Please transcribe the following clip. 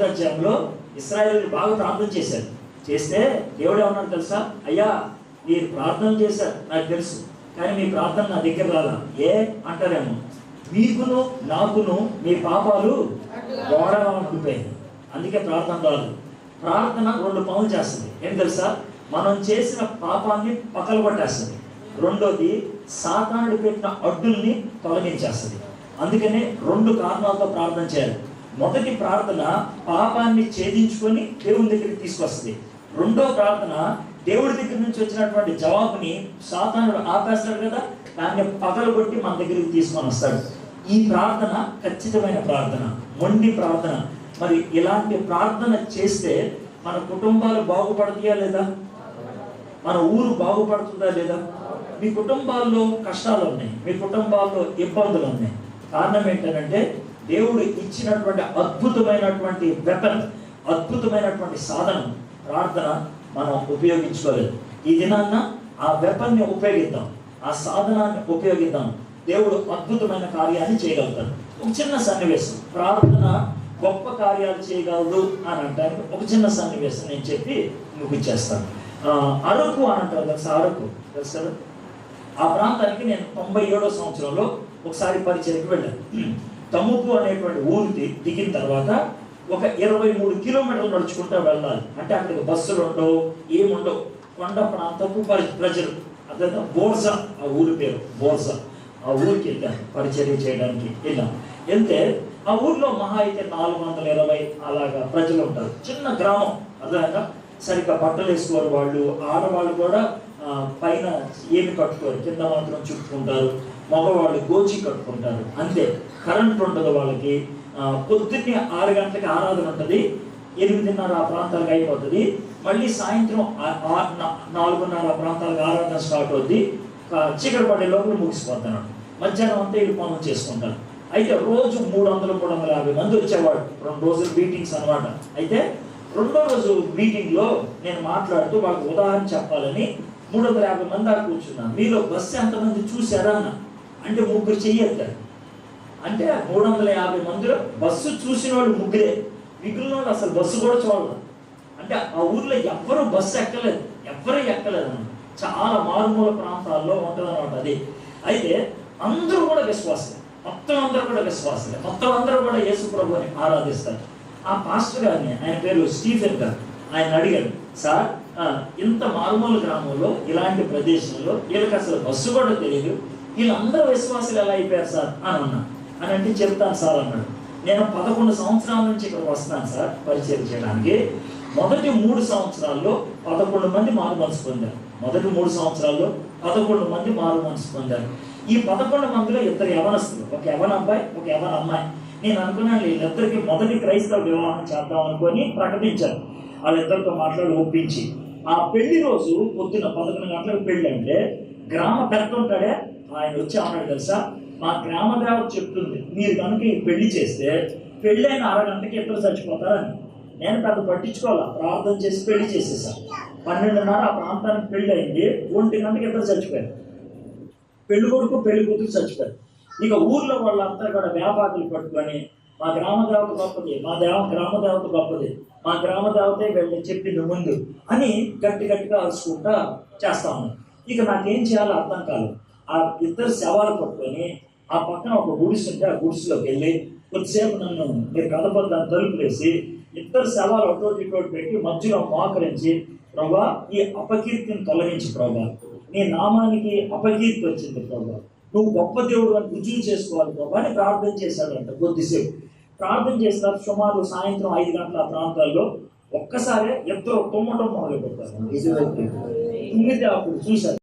రాజ్యంలో ఇస్రాయేల్ బాగా ప్రార్థన చేశారు. చేస్తే దేవుడు ఏమన్నాడు తెలుసా? అయ్యా మీరు ప్రార్థన చేశారు నాకు తెలుసు కానీ మీ ప్రార్థన నా దగ్గర రాలా. ఏ? అంటారేమో. మీకును నాకును మీ పాపాలు గోడగా ఉండిపోయింది అందుకే ప్రార్థన రాదు. ప్రార్థన రెండు పనులు చేస్తుంది. ఏం తెలుసా? మనం చేసిన పాపాన్ని పక్కలు కొట్టేస్తుంది రెండోది సాతానుడు పెట్టిన అడ్డుల్ని తొలగించేస్తుంది. అందుకనే రెండు కారణాలతో ప్రార్థన చేయాలి. మొదటి ప్రార్థన పాపాన్ని ఛేదించుకొని దేవుని దగ్గరికి తీసుకొస్తుంది. రెండో ప్రార్థన దేవుడి దగ్గర నుంచి వచ్చినటువంటి జవాబుని సాతానుడు ఆపేస్తాడు కదా దాన్ని పగలగొట్టి మన దగ్గరికి తీసుకొని వస్తాడు. ఈ ప్రార్థన ఖచ్చితమైన ప్రార్థన మొండి ప్రార్థన. మరి ఇలాంటి ప్రార్థన చేస్తే మన కుటుంబాలు బాగుపడతాయా లేదా? మన ఊరు బాగుపడుతుందా లేదా? మీ కుటుంబాల్లో కష్టాలు ఉన్నాయి మీ కుటుంబాల్లో ఇబ్బందులు ఉన్నాయి. కారణం ఏంటంటే దేవుడు ఇచ్చినటువంటి అద్భుతమైనటువంటి వెపన్ అద్భుతమైనటువంటి సాధనం ప్రార్థన మనం ఉపయోగించుకోలేదు. ఈ దినాన్న ఆ వెపన్ని ఉపయోగిద్దాం ఆ సాధనాన్ని ఉపయోగిద్దాం. దేవుడు అద్భుతమైన కార్యాన్ని చేయగలుగుతాడు. ఒక చిన్న సన్నివేశం ప్రార్థన గొప్ప కార్యాలు చేయగలదు అని అంటానికి ఒక చిన్న సన్నివేశం నేను చెప్పి ముగించేస్తాను అరకు అని అంటారు తెలుసా అరకు. తెలుసు ఆ ప్రాంతానికి నేను తొంభై ఏడో సంవత్సరంలో ఒకసారి పరిచయకు వెళ్ళాను. తముకు అనేటువంటి ఊరు దిగిన తర్వాత ఒక ఇరవై మూడు కిలోమీటర్లు నడుచుకుంటూ వెళ్ళాలి. అంటే అక్కడికి బస్సులు ఉండవు ఏముండవు కొండ ప్రాంతపు పరి- ప్రజలు. అదే బోర్సా ఆ ఊరి పేరు బోర్సా. ఆ ఊరికి వెళ్ళాను పరిచర్య చేయడానికి వెళ్ళాం. వెళ్తే ఆ ఊర్లో మహా అయితే నాలుగు వందల ఇరవై అలాగా ప్రజలు ఉంటారు. చిన్న గ్రామం అర్థమైందా? సరిగ్గా బట్టలు వేసుకోరు వాళ్ళు ఆడవాళ్ళు కూడా పైన ఏమి కట్టుకోరు. కింద మాత్రం చుట్టుకుంటారు. మగవాళ్ళు గోచి కట్టుకుంటారు అంతే. కరెంట్ ఉండదు వాళ్ళకి. పొద్దున్నే ఆరు గంటలకి ఆరాధన ఉంటుంది. ఎనిమిదిన్నర ఆ ప్రాంతాలకు అయిపోతుంది. మళ్ళీ సాయంత్రం నాలుగున్నర ప్రాంతాలకు ఆరాధన స్టార్ట్ అవుద్ది. చీకటి పడే లోపల ముగిసిపోతాను మధ్యాహ్నం అంతా వీళ్ళు పనులు చేసుకుంటారు అయితే రోజు మూడు వందలు మూడు వందల యాభై మంది వచ్చేవాడు. రెండు రోజులు మీటింగ్స్ అనమాట అయితే రెండో రోజు మీటింగ్లో నేను మాట్లాడుతూ వాళ్ళకి ఉదాహరణ చెప్పాలని మూడు వందల యాభై మంది దాకా కూర్చున్నాను. మీలో బస్సు ఎంతమంది చూసారా అన్న? అంటే ముగ్గురు చెయ్యెత్తారు అంటే మూడు వందల యాభై మందిలో బస్సు చూసిన వాళ్ళు ముగ్గురే. మిగిలిన వాళ్ళు అసలు బస్సు కూడా చూడలేదు అంటే ఆ ఊర్లో ఎవ్వరూ బస్సు ఎక్కలేదు. ఎవ్వరూ ఎక్కలేదు. అన్నమాట. చాలా మారుమూల ప్రాంతాల్లో ఉంటుంది అనమాట అది అయితే అందరూ కూడా విశ్వాసలే. మొత్తం అందరూ కూడా విశ్వాసలే. మొత్తం అందరూ కూడా యేసు ప్రభుని ఆరాధిస్తారు. ఆ పాస్టర్ గారిని ఆయన పేరు స్టీఫెన్ గారు. ఆయన అడిగాడు సార్ ఇంత మారుమూల గ్రామంలో ఇలాంటి ప్రదేశంలో వీళ్ళకి అసలు బస్సు కూడా తెలియదు. వీళ్ళందరూ విశ్వాసులు ఎలా అయిపోయారు సార్? అని అన్నా. అని అంటే చెప్తాను సార్ అన్నాడు. నేను పదకొండు సంవత్సరాల నుంచి ఇక్కడ వస్తాను సార్ పరిచయం చేయడానికి. మొదటి మూడు సంవత్సరాల్లో పదకొండు మంది మారు మనసు పొందారు. మొదటి మూడు సంవత్సరాల్లో పదకొండు మంది మారు మనసు పొందారు. ఈ పదకొండు మందిలో ఇద్దరు యవనస్తులు. ఒక యవన అబ్బాయి ఒక యవన అమ్మాయి. నేను అనుకున్నాను వీళ్ళిద్దరికి మొదటి క్రైస్తవ వివాహం చేద్దాం అనుకొని ప్రకటించాను వాళ్ళిద్దరితో మాట్లాడి ఒప్పించి. ఆ పెళ్ళి రోజు పొద్దున్న పదకొండు గంటలకు పెళ్ళి అంటే గ్రామ పెద్ద ఉంటాడే ఆయన వచ్చి అన్నాడు తెలుసా? మా గ్రామ దేవత చెప్తుంది మీరు కనుక పెళ్ళి చేస్తే పెళ్ళైన అరగంటకి ఇద్దరు చచ్చిపోతారని. నేను పెద్ద పట్టించుకోవాలా? ప్రార్థన చేసి పెళ్ళి చేసేసాను పన్నెండున్నర ఆ ప్రాంతానికి పెళ్ళి అయింది ఒంటి గంటకి ఇద్దరు చచ్చిపోయారు. పెళ్ళి కొడుకు పెళ్ళి కూతురు చచ్చిపోయారు. ఇక ఊర్లో వాళ్ళంతా కూడా వ్యాపారులు పట్టుకొని మా గ్రామ దేవత గొప్పది మా దేవ గ్రామ దేవత గొప్పది మా గ్రామ దేవతే వెళ్ళి చెప్పింది ముందు అని గట్టి గట్టిగా అరుచుకుంటా చేస్తా ఉన్నాను ఇక నాకేం చేయాలో అర్థం కాదు ఆ ఇద్దరు శవాలు పట్టుకొని ఆ పక్కన ఒక గుడిసె ఉంటే ఆ గుడిసెలోకి వెళ్ళి కొద్దిసేపు నన్ను మీరు కదపద్దాన్ని తలుపులు వేసి ఇద్దరు శవాలు అటోటి ఇటోటి పెట్టి మధ్యలో మోకరించి ప్రభా ఈ అపకీర్తిని తొలగించి ప్రభా. నీ నామానికి అపకీర్తి వచ్చింది ప్రభా. నువ్వు గొప్ప దేవుడు అని రుజువు చేసుకోవాలి ప్రభా అని ప్రార్థన చేశాడంట కొద్దిసేపు. ప్రార్థన చేసిన సుమారు సాయంత్రం ఐదు గంటల ప్రాంతాల్లో ఒక్కసారే ఇద్దరు తుమ్మటం మొదలు పెట్టారు తుమ్మితే అప్పుడు చూశారు.